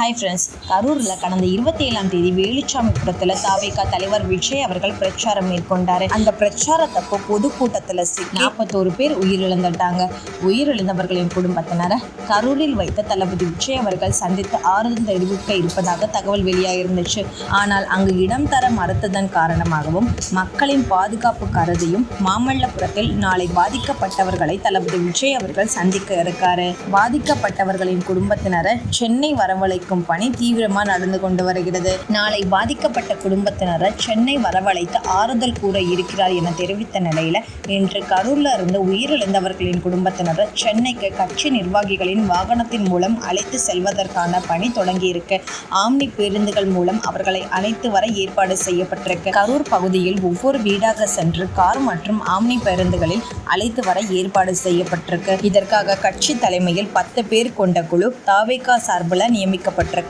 Hi friends கரூரில் கடந்த இருபத்தி ஏழாம் தேதி வேலுச்சாமிபுரத்தில் தாவேகா தலைவர் விஜய் அவர்கள் பிரச்சாரம் மேற்கொண்டார். அந்த பிரச்சாரத்தப்போ பொதுக்கூட்டத்தில் சிக்கி நாற்பத்தோரு பேர் உயிரிழந்துட்டாங்க. உயிரிழந்தவர்களின் குடும்பத்தினரை கரூரில் வைத்த தளபதி விஜய் அவர்கள் சந்தித்து ஆறுதல் தெரிவிக்க இருப்பதாக தகவல் வெளியாகிருந்துச்சு ஆனால் அங்கு இடம் தர மறுத்ததன் காரணமாகவும் மக்களின் பாதுகாப்பு கருதியும் மாமல்லபுரத்தில் நாளை பாதிக்கப்பட்டவர்களை தளபதி விஜய் அவர்கள் சந்திக்க இருக்காரு. பாதிக்கப்பட்டவர்களின் குடும்பத்தினரை சென்னை வரவழைக்கும் பணி தீவிரமாக நடந்து கொண்டு வருகிறது. நாளை பாதிக்கப்பட்ட குடும்பத்தினரை சென்னை வரவழைத்து ஆறுதல் கூற இருக்கிறார் என தெரிவித்த நிலையில இன்று கரூரில் இருந்து உயிரிழந்தவர்களின் குடும்பத்தினரை சென்னைக்கு கட்சி நிர்வாகிகளின் வாகனத்தின் மூலம் அழைத்து செல்வதற்கான பணி தொடங்கியிருக்கு ஆம்னி பேருந்துகள் மூலம் அவர்களை அழைத்து வர ஏற்பாடு செய்யப்பட்டிருக்கு. கரூர் பகுதியில் ஒவ்வொரு வீடாக சென்று கார் மற்றும் ஆம்னி பேருந்துகளில் அழைத்து வர ஏற்பாடு செய்யப்பட்டிருக்கு. இதற்காக கட்சி தலைமையில் பத்து பேர் கொண்ட குழு தாவேகா சார்பில் நியமிக்க நியமிக்கப்பட்டிருக்கு